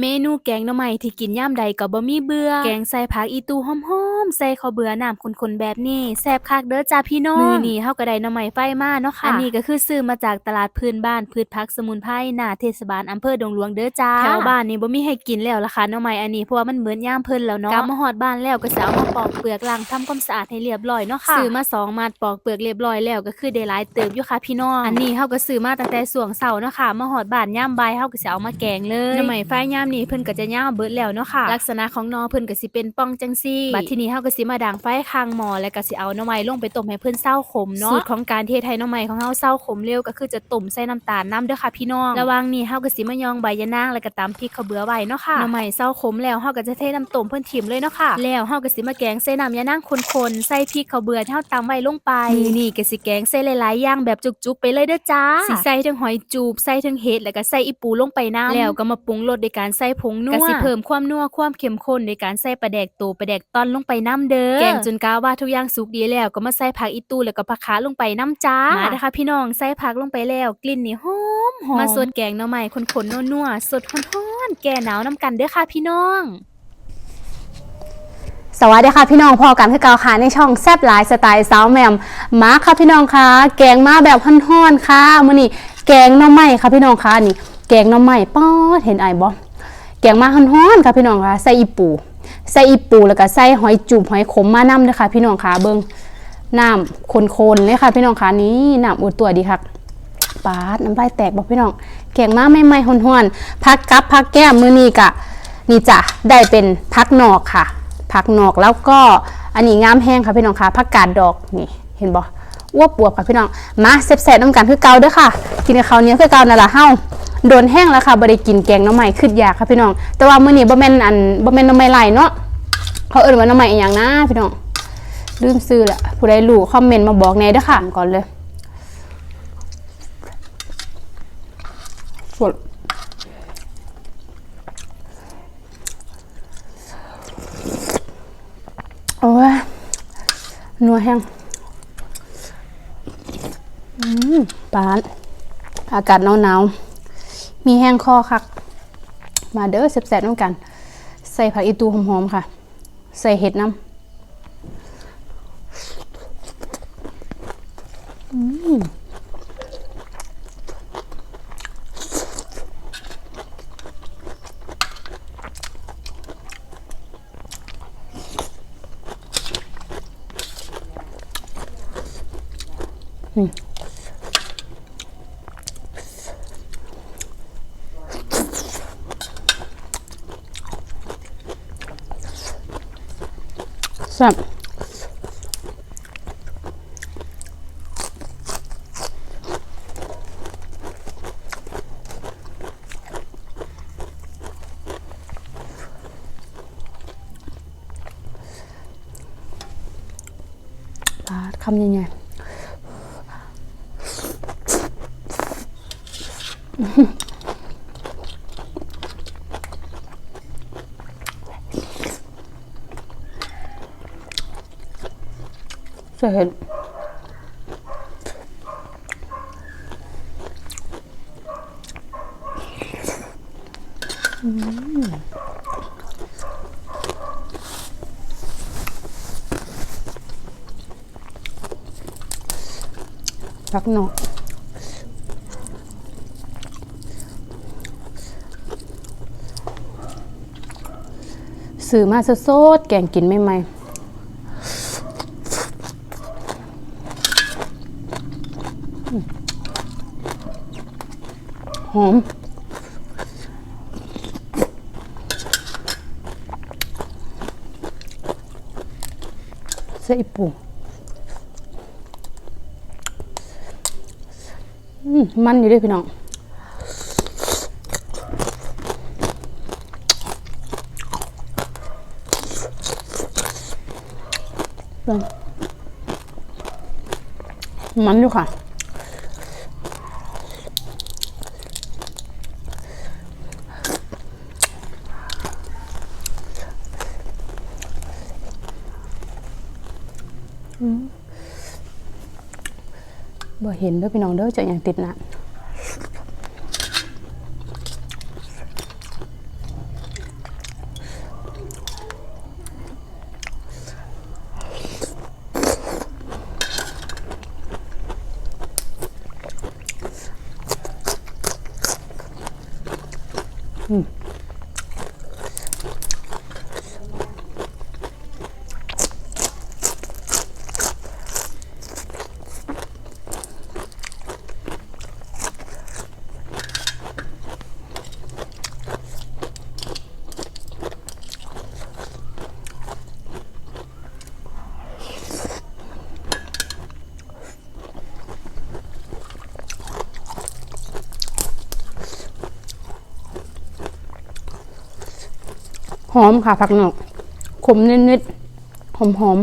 เมนูแกงหน่อไม้ที่กินยามใดก็บ่มีเบื่อ แกงใส่ผักอีตูหอม ใส่ข้าวเบื่อน้ำข้นๆแบบนี้แซ่บคักเด้อจ้าพี่น้องมื้อนี้เฮาก็ได้หน่อไม้ไฟมาเนาะค่ะ อันนี้ก็คือซื้อมาจากตลาดพื้นบ้านพืชผักสมุนไพรหน้าเทศบาลอำเภอดงหลวงเด้อจ้าแถวบ้านนี่บ่มีให้กินแล้วล่ะค่ะหน่อไม้อันนี้เพราะว่ามันเหมือนยามเพิ่นแล้วเนาะกลับมาฮอดบ้านแล้วก็สิเอามาปอกเปลือกล้างทำความสะอาดให้เรียบร้อยเนาะค่ะซื้อมาสองมัดปอกเปลือกเรียบร้อยแล้วก็คือได้หลายเติบอยู่ค่ะพี่น้องอันนี้เฮาก็ซื้อมาตั้งแต่ช่วงเช้าเนาะค่ะมาฮอดบ้านยามบ่ายเฮาก็สิเอามาแกงเลยหน่อไม้ไฟยามนี้เพิ่นก็จะยาวเบิดแล้วเนาะค่ะ ลักษณะของหนอเพิ่นก็สิเป็นป่องจังซี่บัดทีนี้เฮาก็สิมาดังไฟข้างหม้อแล้วก็สิเอาหน่อไม้ลงไปต้มให้เพิ่นเศร้าขมเนาะสูตรของการเทศให้หน่อไม้ของเฮาเศร้าขมเร็วก็คือจะต้มใส่น้ำตาลน้ำเด้อค่ะพี่น้องระหว่างนี้เฮาก็สิมายองใบยะนางแล้วก็ตำพริกข้าวเบือไว้เนาะค่ะหน่อไม้เศร้าขมแล้วเฮาก็จะเทน้ำต้มเพิ่นถิ่มเลยเนาะค่ะแล้วเฮาก็สิมาแกงใส่น้ำยะนางคนๆใส่พริกข้าวเบือที่เฮาตำไว้ลงไปนี่ก็สิแกงใส่หลายๆอย่างแบบจุกๆ ไปเลยเด้อจ้าสิใส่ทั้งหอยจูบใส่ทั้งเห็ดแล้วก็ใส่อีปูลงไปน้ำแล้วก็มาปรุงรสด้วยการใส่ผงนัวก็สิเพิ่มความนัวความเข้มข้นด้วยการใส่ปลาแดกโตปลาแดกตอนลงไปน้ำเด้อ แกงจนกาว่าทุกอย่างสุกดีแล้วก็มาใส่ผักอีตูแล้วก็ผักขาลงไปน้ำจ้า มาเด้อค่ะพี่น้องใส่ผักลงไปแล้ว กลิ่นนี่หอมหอมมาสดแกงหน่อไม้ข้นๆนัวๆสดฮ้อนๆแก่หนาวน้ำกันเด้อค่ะพี่น้องสวัสดีค่ะพี่น้องพอกันคือเกาค่ะในช่องแซบหลายสไตล์สาวแหมมมาค่ะพี่น้องค่ะแกงมาแบบฮ้อนๆค่ะมื้อนี้แกงหน่อไม้ค่ะพี่น้องค่ะนี่ แกงหน่อไม้ป๊อดเห็นไอ้ายบ่แกงมาฮ้อนๆค่ะพี่น้องค่ะใส่อีปู ใส่อีปูแล้วก็ใส่หอยจุบหอยขมมานํเด้อค่ะ พี่น้องคะเบิ่งน้ำคนๆเลยค่ะ พี่น้องคะนี่น้ำอุดตัวดีค่ะปาดน้ำลายแตกบอกพี่น้องแกงมาใหม่ๆห่หอนๆพักกับพักแก้มมือนี้กะนี่จ้ะได้เป็นพักนอกค่ะ พักนอกแล้วก็อันนี้งามแห้งค่ะพี่น้องค่ะผักกาดดอกนี่เห็นบ่อ้วบปวบค่ะพี่น้องมาแซ่บๆน้ำกันคือเกาเด้อค่ะ กินกับข้าวเนี้ยคือเกานั่นล่ะเฮ้า โดนแห้งแล้วค่ะบ่ได้กินแกงน้ำใหม่ขึ้นยากค่ะพี่น้อง แต่ว่ามื้อนี้บ่แม่นอันบ่แม่นน้ำใหม่ไหลเนาะเขาเอิ้นว่าน้ำใหม่อีหยังนะพี่น้องลืมซื้อละผู้ใดรู้คอมเมนต์มาบอกแน่เด้อค่ะก่อนเลยสดโอ้ยนัวแห้งอืมปานอากาศหนาวๆ มีแห้งคอคัก มาเด้อแซ่บๆน้ำกัน ใส่ผักอีตูหอมๆค่ะ ใส่เห็ดน้ำอืม ซ่บปาดคำใหญ่ๆ จะเห็น อืมพักหนอซื้อมาสดๆแกงกินใหมๆอืม หอมใส่ปูมันอยู่ด้วยพี่น้องเบิ่งมันอยู่ค่ะ บ่เห็นเด้อพี่น้องเด้อเจออย่างติดนะอืม หอมค่ะผักหนอกขมนิดๆหอม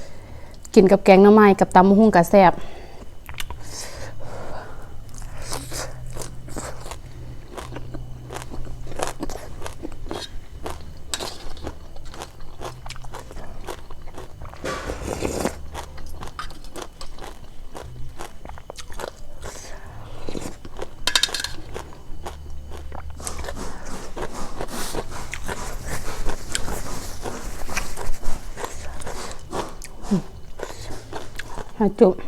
ๆกินกับแกงหน้ำไม้กับตำมะฮุ่งกะแซบ หาจุบเ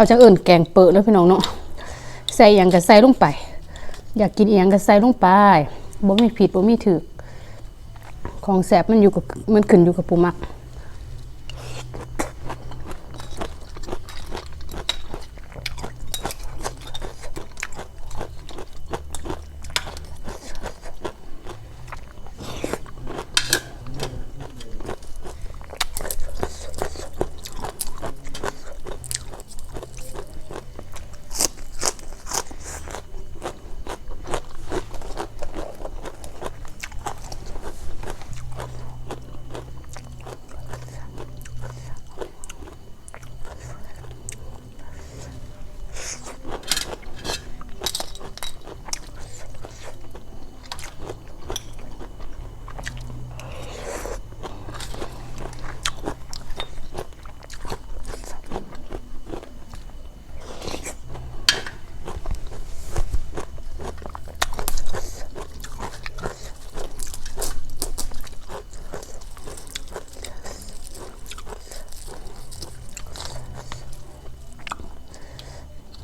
ขาจะเอิ่นแกงเปิดแล้วพี่น้องเนาะใส่อย่างก็ใส่ลงไป อยากกินอหย่างก็ใส่ลงไปบ่มีผิดบ่มีถือ ของแสบมันอยู่กับมันขึ้นอยู่กับปูมัก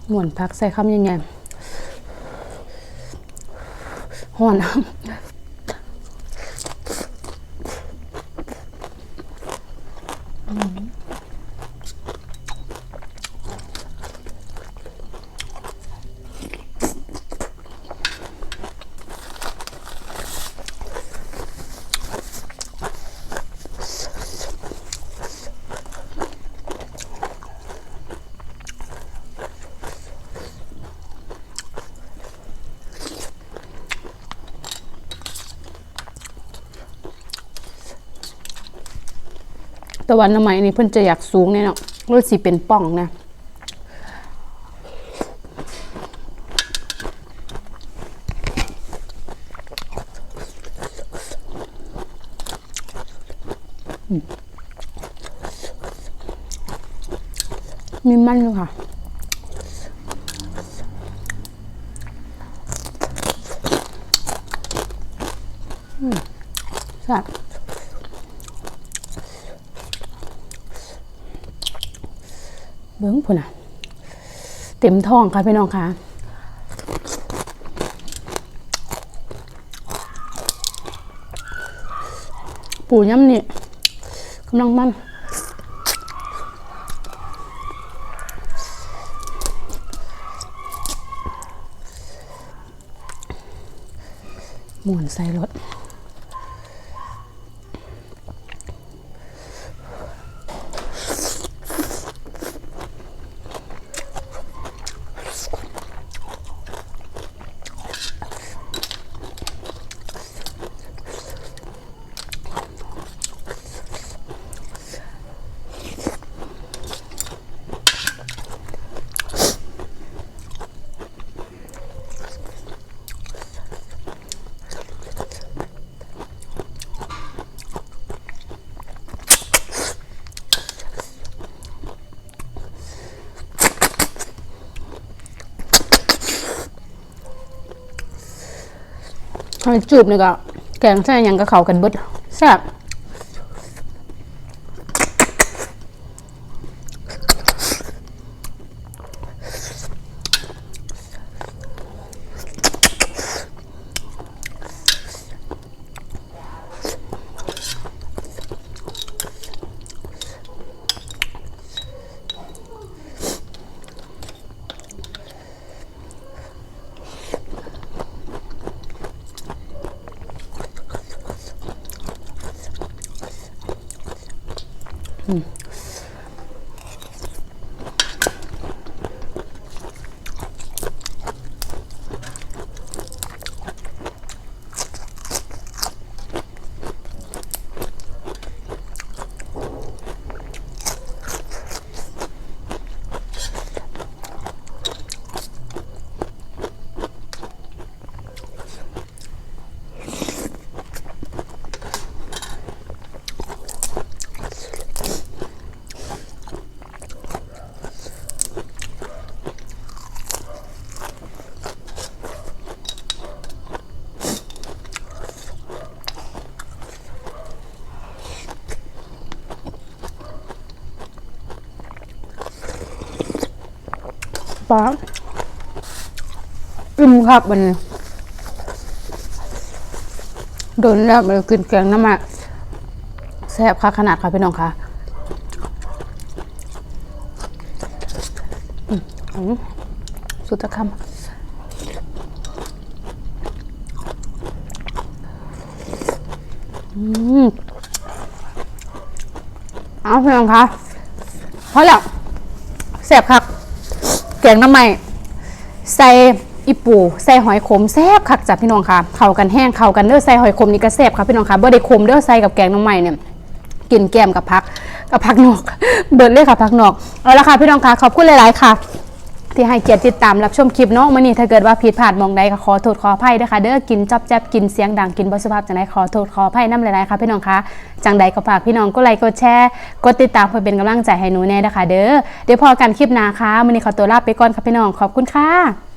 หมวนพักใส่คำยังไงห่อน ตะวันน้ำไหมนี่เพิ่นจะอยากสูงแน่เนาะรถสิเป็นป่องนะมีมันด้วยค่ะอืมใเบิ้งพุ่นอะ เต็มท้องค่ะพี่น้องค่ะปูย่ำนี่กำลังมันหมุนใส่รถ จูบนี่ก็แกงใส่หยังก็เข้ากันเบิดแซ่บ 음. ป้าอิ่มครับมันโดนแล้วมันกินแกงน้ำมันแซ่บค่ะขนาดค่ะพี่น้องค่ะอืมสุดตะคำอืมเอาพี่น้องค่ะพอแล้วแซ่บครับ แกงน้ำใหม่ใส่อีปูใส่หอยขมแซ่บคักจ้ะพี่น้องค่ะเข้ากันแห้งเข้ากันเด้อใส่หอยขมนี่ก็แซ่บค่ะพี่น้องค่ะบ่ได้ขมเด้อใส่กับแกงน้ำใหม่เนี่ยกินแกมกับพักกับพักนอก เบิดเลยค่ะพักนอกเอาละค่ะพี่น้องค่ะขอบคุณหลาย ๆ ค่ะ ที่ให้เกียรติติดตามรับชมคลิปเนาะมื้อนี้ถ้าเกิดว่าผิดพลาดมองใดก็ขอโทษขออภัยด้วยค่ะเด้อกินจับแจ๊บกินเสียงดังกินบสุภาพจังไดขอโทษขออภัยนำหลายๆค่ะพี่น้องคะจังใดก็ฝากพี่น้องกดไลค์กดแชร์กดติดตามเพื่อเป็นกำลังใจให้หนูแน่นะคะเด้อเดี๋ยวพอกันคลิปหน้าค่ะมื้อนี้ขอตัวลาไปก่อนค่ะพี่น้องขอบคุณค่ะ